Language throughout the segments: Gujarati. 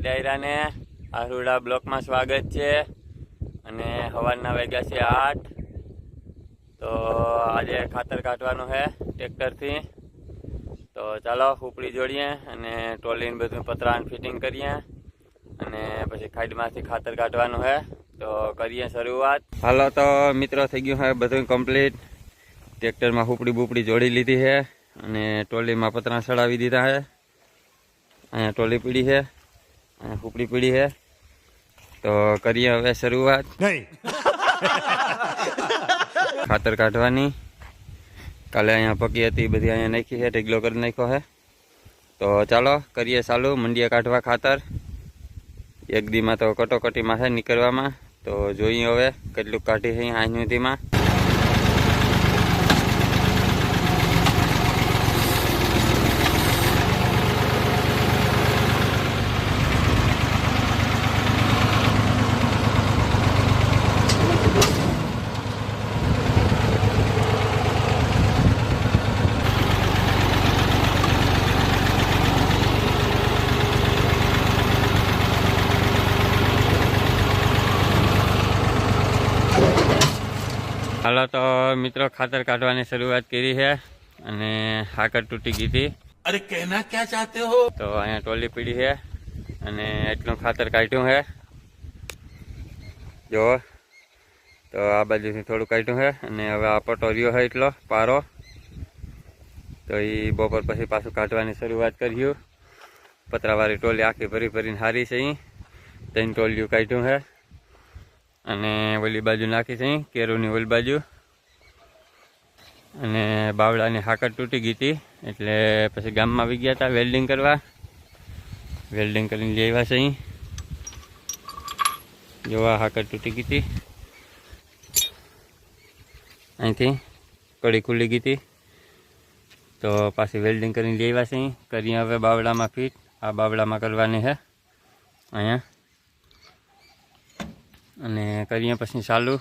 ડાયરાને આરુડા બ્લોકમાં સ્વાગત છે. અને સવારના વાગ્યા છે આઠ. તો આજે ખાતર કાઢવાનું છે ટ્રેક્ટરથી. તો ચાલો ઉપડી જોડીએ અને ટોલીને બધું પતરાને ફિટિંગ કરીએ. અને પછી ખાઈડમાંથી ખાતર કાઢવાનું છે તો કરીએ શરૂઆત. હાલો તો મિત્રો, થઈ ગયું છે બધું કમ્પ્લીટ ટ્રેક્ટરમાં હુપડી બુપડી જોડી લીધી છે અને ટોલીમાં પતરા ચડાવી દીધા છે અહીંયા ટોલી પીડી છે અહીંયા હુપડી પીડી છે. તો કરીએ હવે શરૂઆત. ખાતર કાઢવાની. કાલે અહીંયા પકી હતી બધી અહીંયા નાખી છે ઢીગલો કરી નાખ્યો છે. તો ચાલો કરીએ ચાલુ મંડીએ કાઢવા ખાતર. એક દીમાં તો કટોકટીમાં છે નીકળવામાં. તો જોઈએ હવે કેટલું કાઢી છે અહીંયા સુધીમાં. હાલો તો મિત્રો ખાતર કાઢવાની શરૂઆત કરી છે અને હાકર તૂટી ગઈ હતી. અરે કહેના ક્યાં ચાહતે હો? તો અહીંયા ટોલી પીડી છે અને એટલું ખાતર કાઢ્યું છે. જો તો આ બાજુથી થોડું કાઢ્યું છે અને હવે આ પટો રહ્યો છે એટલો પારો. તો એ બપોર પછી પાછું કાઢવાની શરૂઆત કર્યું. પતરાવાળી ટોલી આખી ભરી ભરીને હારી છે અહીં ત્રણ ટોલિયું કાઢ્યું છે. અને ઓલી બાજુ નાખી છે, કેરુની ઓલી બાજુ. અને બાવળાની હાકર તૂટી ગઈ હતી, એટલે પછી ગામમાં આવી ગયા હતા વેલ્ડિંગ કરવા. વેલ્ડિંગ કરીને લઈ આવ્યા છે અહીં. જોવા હાકર તૂટી ગઈ હતી. અહીંથી કડી ખુલી ગઈ હતી. તો પાછી વેલ્ડિંગ કરીને લઈ આવ્યા છે કરી હવે બાવળામાં ફીટ. આ બાવડામાં કરવાની છે અહીંયા. અને કરીએ પછી ચાલુ.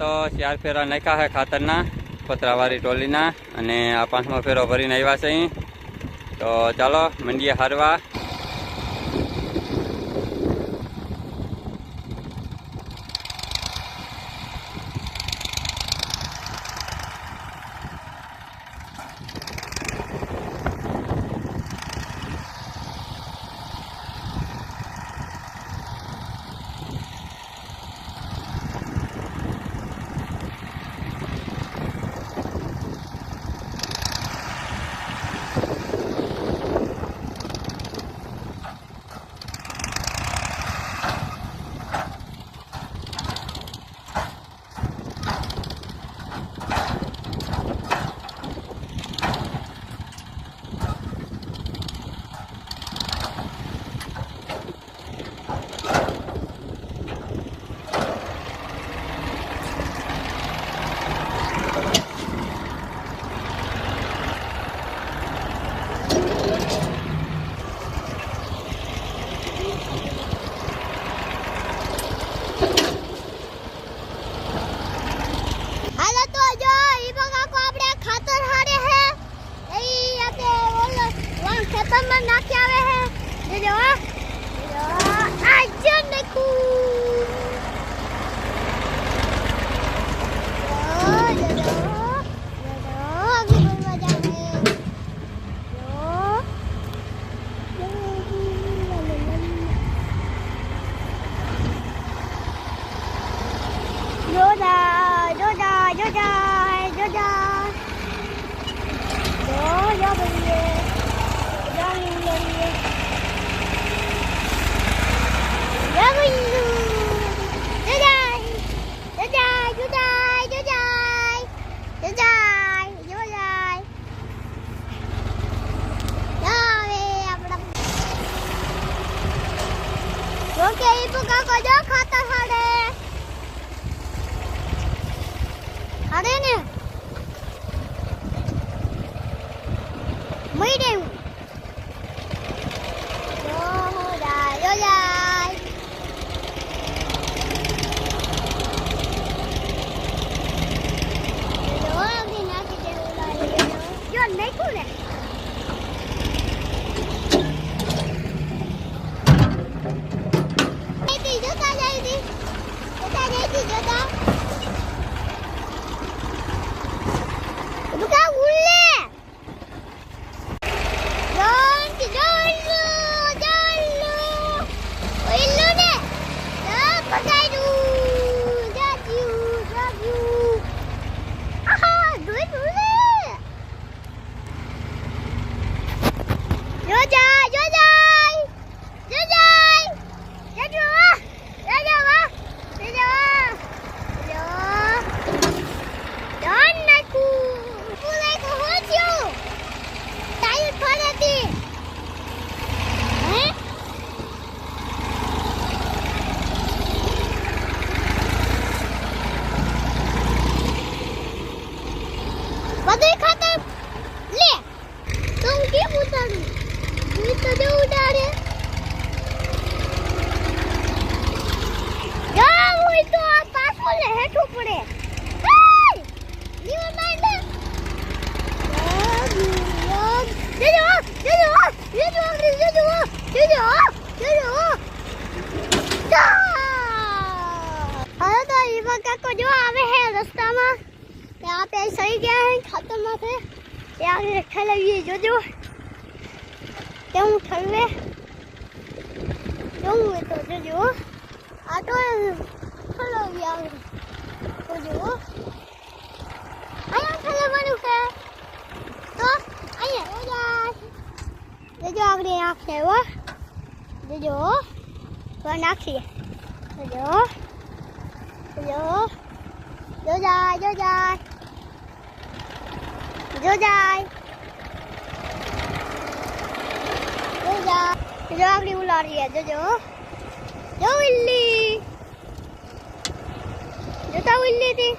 તો ચાર ફેરા નાખ્યા છે ખાતરના, પતરાવાળી ટોલીના, અને આ પાંચમો ફેરો ભરીને આવ્યા છે તો ચાલો, મંડીએ હારવા. पे સહી ગયા હે ખાતર માથે ત્યાં આગળ ઠલાવીએ જોજો કેવું ઠલવે કેવું હોય તો જોજો આ તો ઠલાવી આવે જોજો અહીંયા ઠલાવવાનું છે તો અહીંયા જોજો આગળ નાખશે હો જોજો તો નાખીએ જોજો જોજો જો જાય જો જાય જો જો જો આગળ ઉલાડીએ જોજો. જો ઉલ્લી જોતા ઉલ્લી થી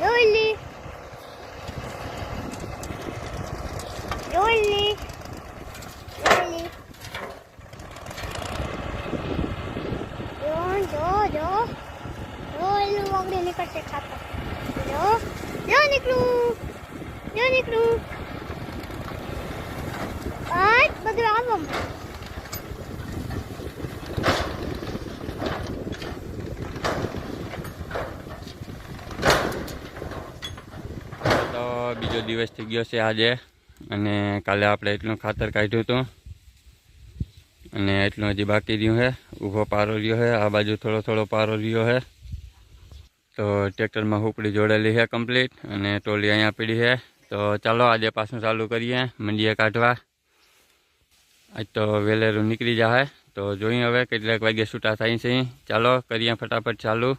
જો ઉલ્લી જો ઉલ્લી જો ઉલ્લી જો જો જો. એનું આગળ નીકળશે ખાતા. જો. જો નીકળું. જો નીકળું. આજ બધું આવો તો બીજો દિવસ થઈ ગયો છે આજે. અને કાલે આપણે એટલું ખાતર કાઢ્યું હતું. અને એટલું હજી બાકી રહ્યું છે. ઊભો પારો રહ્યો છે. આ બાજુ થોડો થોડો પારો રહ્યો છે. તો ટ્રેક્ટરમાં હુપડી જોડેલી છે કમ્પ્લીટ અને ટોલી અહીંયા પીડી છે. તો ચાલો આજે પાછું ચાલુ કરીએ, મંડીએ કાઢવા. આજ તો વેલેરું નીકળી જાય તો જોઈએ હવે કેટલાક વાગે છૂટા થાય છે. ચાલો કરીએ ફટાફટ ચાલુ.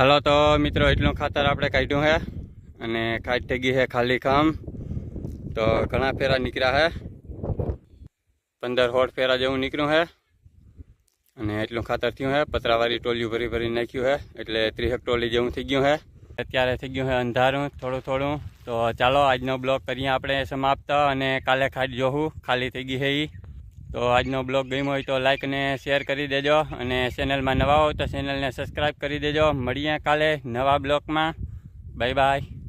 હાલો તો મિત્રો, એટલું ખાતર આપણે કાઢ્યું છે અને ખાટ થઈ ગઈ છે ખાલી કામ તો ઘણા ફેરા નીકળ્યા છે પંદર હોળ ફેરા જેવું નીકળ્યું છે અને એટલું ખાતર થયું છે પતરાવાળી ટોલિયું ભરી ભરી નાખ્યું છે એટલે ત્રીસેક ટોલી જેવું થઈ ગયું છે અત્યારે થઈ ગયું છે અંધારું, થોડું થોડું. તો ચાલો, આજનો બ્લોગ કરીએ આપણે સમાપ્ત અને કાલે ખાટ જોવું ખાલી થઈ ગઈ છે એ તો આજનો બ્લોગ ગમ્યો હોય તો લાઇક અને શેર કરી દેજો અને ચેનલમાં નવા હો તો ચેનલને સબસ્ક્રાઈબ કરી દેજો. મળીએ કાલે નવા બ્લોગમાં. Bye bye